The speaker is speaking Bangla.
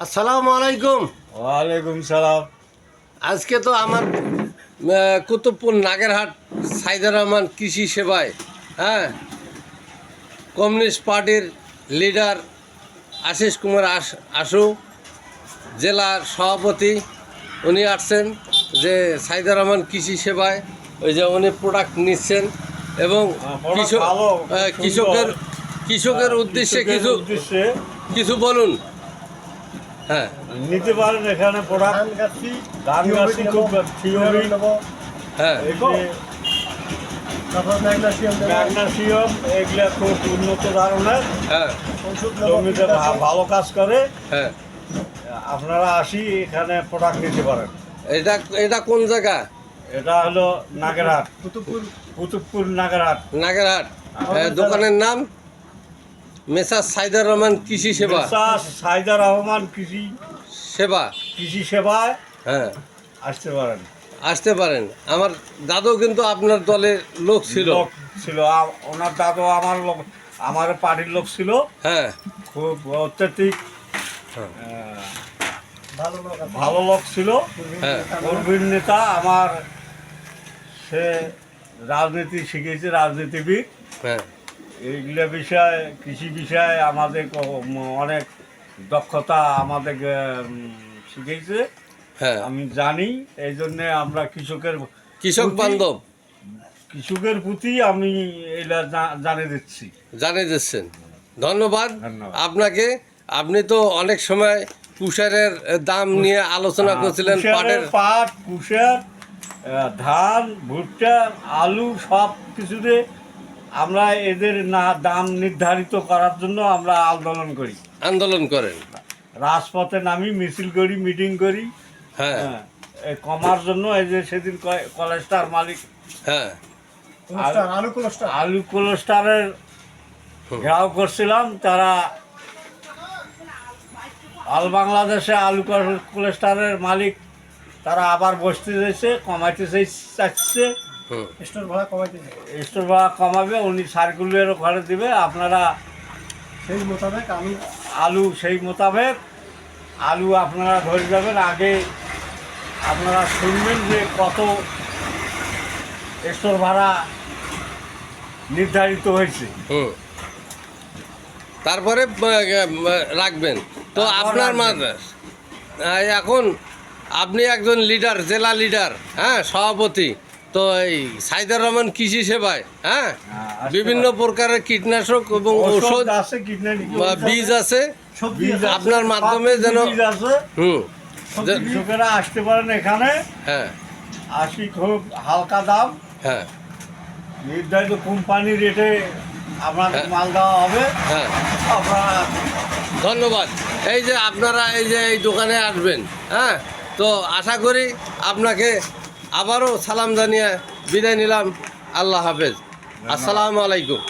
আসসালামু আলাইকুম। ওয়ালাইকুম সালাম। আজকে তো আমার কুতুবপুর নাগেরহাট সাইদার রহমান কৃষি সেবায় হ্যাঁ কমিউনিস্ট পার্টির লিডার আশিস কুমার আস আশু জেলার সভাপতি উনি আসছেন যে সাইদার রহমান কৃষি সেবায় ওই যে উনি প্রোডাক্ট নিচ্ছেন এবং কৃষক আহ, সুন্দর। কৃষকের কৃষকের উদ্দেশ্যে কিছু কিছু বলুন। হ্যাঁ। নিতে পারেন এখানে প্রোডাক্ট ধান গাছি খুব থিওরি হ্যাঁ। ম্যাগনেসিয়াম এগুলা খুব উন্নত ধরনের। হ্যাঁ। জমিতে ভালো কাজ করে। হ্যাঁ। আপনারা আসি এখানে প্রোডাক্ট নিতে পারেন। এটা এটা কোন জায়গা? এটা হলো নাগেরহাট। কুতুবপুর। নাগেরহাট। নাগেরহাট। হ্যাঁ, দোকানের নাম? মেসার সাইদার রহমান কৃষি সেবা। বিশ্বাস সাইদার রহমান কৃষি সেবা। কৃষি সেবায় হ্যাঁ। আসতে পারেন। আসতে পারেন। আমার দাদু কিন্তু আপনার দলের লোক ছিল। লোক ছিল। ওনার দাদু আমার লোক আমার পার্টির লোক ছিল। হ্যাঁ। খুব অত্যাধিক হ্যাঁ। ভালো লোক ছিল। হ্যাঁ। কর্মীর নেতা আমার সে রাজনীতি শিখেছে রাজনীতিবিদ। হ্যাঁ। এইগুলো বিষয়ে কৃষি বিষয়ে আমাদের অনেক দক্ষতা আমাদের শিখেছে। হ্যাঁ। আমি জানি এই জন্যে আমরা কৃষকের কৃষক বান্ধব। কৃষকের প্রতি আমি এটা জা- জানিয়ে দিচ্ছি। জানিয়ে দিচ্ছেন। ধন্যবাদ। আপনাকে আপনি তো অনেক সময় কুষারের দাম নিয়ে আলোচনা করছিলেন পাটের পাট কুশের ধান ভুট্টা আলু সব কিছুতে আমরা এদের না দাম নির্ধারিত করার জন্য আমরা আন্দোলন করি। আন্দোলন করেন? রাজপথে নামি মিছিল করি মিটিং করি। হ্যাঁ। হ্যাঁ, এই কমার জন্য এই যে সেদিন ক- কলেজটার মালিক হ্যাঁ। আলু কোলেস্টারের ঘেরাও করছিলাম তারা আল বাংলাদেশে আলু কল- কোলেস্টারের মালিক তারা আবার বসতে চাইছে কমাইতে চাচ্ছে হুম। স্টোর ভাড়া কমাবে উনি সার্কুলারও ঘরে দিবে আপনারা সেই মোতাবেক আমি আলু সেই মোতাবেক আলু আপনারা ধরে যাবেন। আগে আপনারা শুনবেন যে কত স্টোর ভাড়া নির্ধারিত হয়েছে। হুম। তারপরে রাখবেন। তো আপনার। মাদ্রাস এখন আপনি একজন লিডার জেলা লিডার হ্যাঁ সভাপতি। তো এই সাইদার রহমান কৃষি সেবায় হ্যাঁ? হ্যাঁ, বিভিন্ন প্রকারের কীটনাশক এবং ঔষধ আছে কীটনাশক। বা বীজ আছে। আপনার মাধ্যমে যেন- আছে। হুম। কৃষকেরা আসতে পারেন এখানে। হ্যাঁ। আসি খুব হালকা দাম। হ্যাঁ। নির্ধারিত কোম্পানি রেটে আপনাদের হ্যাঁ। মাল দেওয়া হবে। হ্যাঁ। আপনারা ধন্যবাদ। এই যে আপনারা এই যে এই দোকানে আসবেন হ্যাঁ? তো আশা করি আপনাকে আবারও সালাম জানিয়ে বিদায় নিলাম। আল্লাহ হাফেজ। আসসালামু আলাইকুম।